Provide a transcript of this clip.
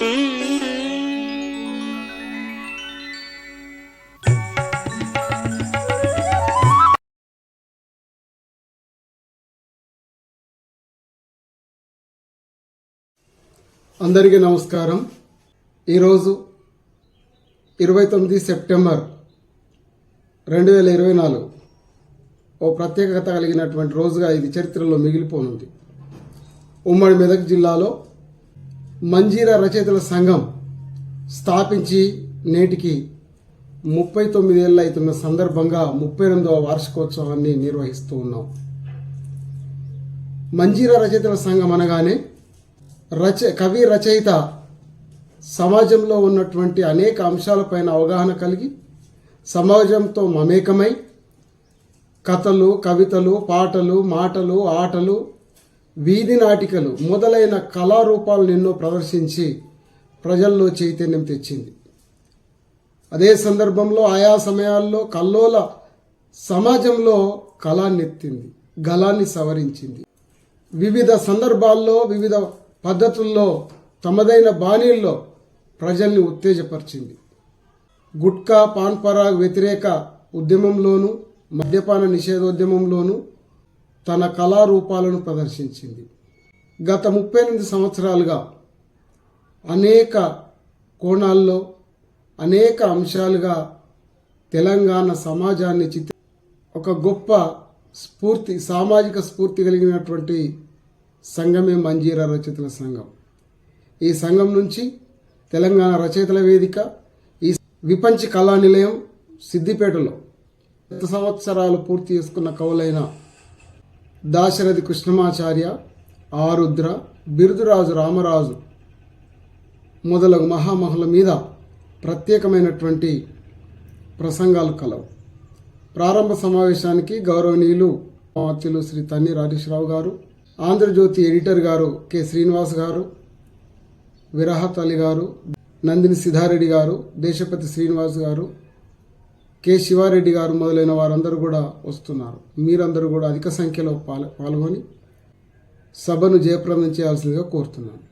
అందరికీ నమస్కారం. ఈరోజు ఇరవై తొమ్మిది సెప్టెంబర్ రెండు వేల ఇరవై నాలుగు ఓ ప్రత్యేకత కలిగినటువంటి రోజుగా ఇది చరిత్రలో మిగిలిపోనుంది. ఉమ్మడి మెదక్ జిల్లాలో మంజీరా రచయితల సంఘం స్థాపించి నేటికి ముప్పై తొమ్మిది ఏళ్ళు అవుతున్న సందర్భంగా ముప్పై ఎనిమిదవ వార్షికోత్సవాన్ని నిర్వహిస్తూ ఉన్నాం. మంజీరా రచయితల సంఘం అనగానే రచ కవి రచయిత సమాజంలో ఉన్నటువంటి అనేక అంశాలపైన అవగాహన కలిగి సమాజంతో మమేకమై కథలు కవితలు పాటలు మాటలు ఆటలు వీధి నాటికలు మొదలైన కళారూపాలను ఎన్నో ప్రదర్శించి ప్రజల్లో చైతన్యం తెచ్చింది. అదే సందర్భంలో ఆయా సమయాల్లో కల్లోల సమాజంలో కళాన్నెత్తింది గలాన్ని సవరించింది. వివిధ సందర్భాల్లో వివిధ పద్ధతుల్లో తమదైన బాణీల్లో ప్రజల్ని ఉత్తేజపరిచింది. గుట్కా పాన్పరాగ్ వ్యతిరేక ఉద్యమంలోనూ మద్యపాన నిషేధోద్యమంలోనూ తన కళారూపాలను ప్రదర్శించింది. గత ముప్పై ఎనిమిది సంవత్సరాలుగా అనేక కోణాల్లో అనేక అంశాలుగా తెలంగాణ సమాజాన్ని చిత్ర ఒక గొప్ప స్ఫూర్తి సామాజిక స్ఫూర్తి కలిగినటువంటి సంఘమే మంజీరా రచయితల సంఘం. ఈ సంఘం నుంచి తెలంగాణ రచయితల వేదిక ఈ విపంచి కళా నిలయం సిద్దిపేటలో గత సంవత్సరాలు పూర్తి చేసుకున్న కవులైన దాశరథి కృష్ణమాచార్య ఆరుద్ర బిరుదురాజు రామరాజు మొదలగు మహామహుల మీద ప్రత్యేకమైనటువంటి ప్రసంగాలు కలవు. ప్రారంభ సమావేశానికి గౌరవనీయులు మార్చులు శ్రీ తన్ని రాజేశ్వరరావు గారు ఆంధ్రజ్యోతి ఎడిటర్ గారు కె శ్రీనివాస్ గారు విరాహత్ అలీ గారు నందిని సిద్ధారెడ్డి గారు దేశపతి శ్రీనివాస్ గారు కె శివారెడ్డి గారు మొదలైన వారందరూ కూడా వస్తున్నారు. మీరందరూ కూడా అధిక సంఖ్యలో పాల్ పాల్గొని సభను జయప్రదం చేయాల్సిందిగా కోరుతున్నాను.